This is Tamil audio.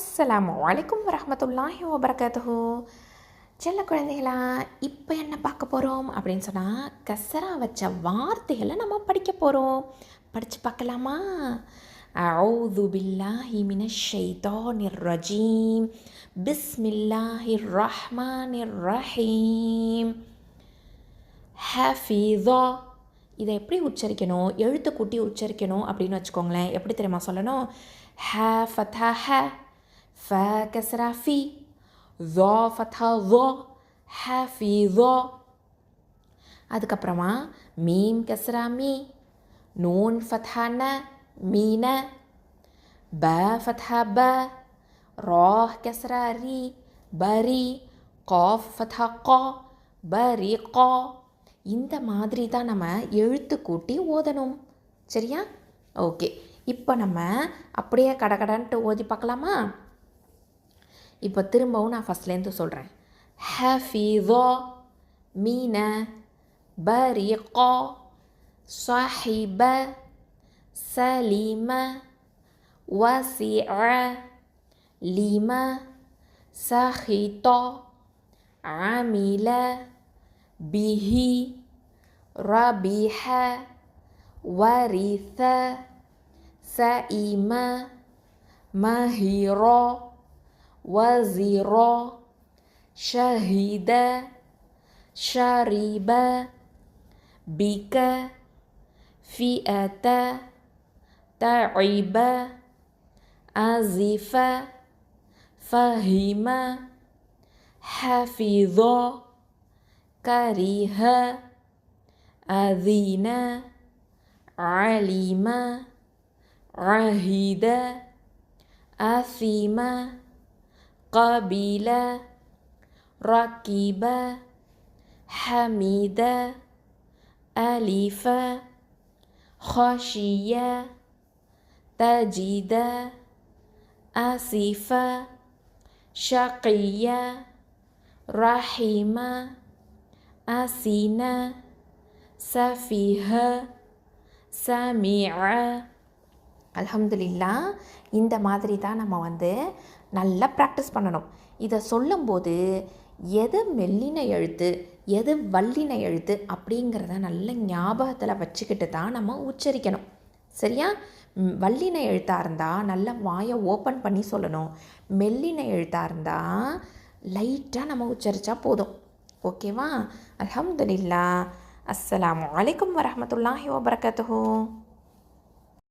அஸ்ஸலாமு வலைக்கம் வரமத்துல்லாஹி வபரகாத்து செல்ல குழந்தைகளா இப்போ என்ன பார்க்க போகிறோம் அப்படின்னு சொன்னால் கசரா வச்ச வார்த்தைகளை நம்ம படிக்க போகிறோம் படித்து பார்க்கலாமா? அவுது பில்லாஹி மினஷ் நிர் ரஜீம். பிஸ்மில்லாஹிர் ரஹ்மானிர் ரஹீம் ஹஃபீதா. இதை எப்படி உச்சரிக்கணும்? எழுத்து கூட்டி உச்சரிக்கணும் அப்படின்னு வச்சுக்கோங்களேன். எப்படி தெரியுமா சொல்லணும்? ஹ ஃபதா ஹ ஃப கஸ்ரா ஃபி ذا ஃபதா ذا ஹஃபீதா அதுக்கப்புறமா மீம் கஸ்ரா மீ நூன் ஃபதா ந மீன ப ஃபதா ப ரா கஸ்ரா ரி பரி காஃப் ஃபதா கா பரி கா இந்த மாதிரி தான் நம்ம எழுத்து கூட்டி ஓதணும் சரியா ஓகே இப்போ நம்ம அப்படியே கடகடன்ட்டு ஓதி பார்க்கலாமா இப்போ திரும்பவும் நான் ஃபஸ்ட்லேருந்து சொல்கிறேன் ஹஃபீதா மீன பரிகா صاحب سليم وسع لما سخط عمل به ربح ورث سئم مهر وزرا شهدا شربا بك فئتا تعبا أزفا فهما حفظا كريها أذينا علما عهدا أثما قبل ركب حمد ألف خشي تجد أسف شقي رحم أسنا سفيه سمع அல்ஹம்துலில்லா இந்த மாதிரி தான் நம்ம வந்து நல்லா ப்ராக்டிஸ் பண்ணணும். இதை சொல்லும்போது எது மெல்லின எழுத்து எது வல்லின எழுத்து அப்படிங்கிறத நல்ல ஞாபகத்தில் வச்சுக்கிட்டு தான் நம்ம உச்சரிக்கணும். சரியா? வல்லின எழுத்தாக இருந்தால் நல்லா வாயை ஓப்பன் பண்ணி சொல்லணும். மெல்லின எழுத்தாக இருந்தால் லைட்டாக நம்ம உச்சரித்தா போதும். ஓகேவா அல்ஹம்துலில்லா. அஸ்லாம் வலைக்கம் வரமத்துல்லாஹி வபரகாத்துஹு.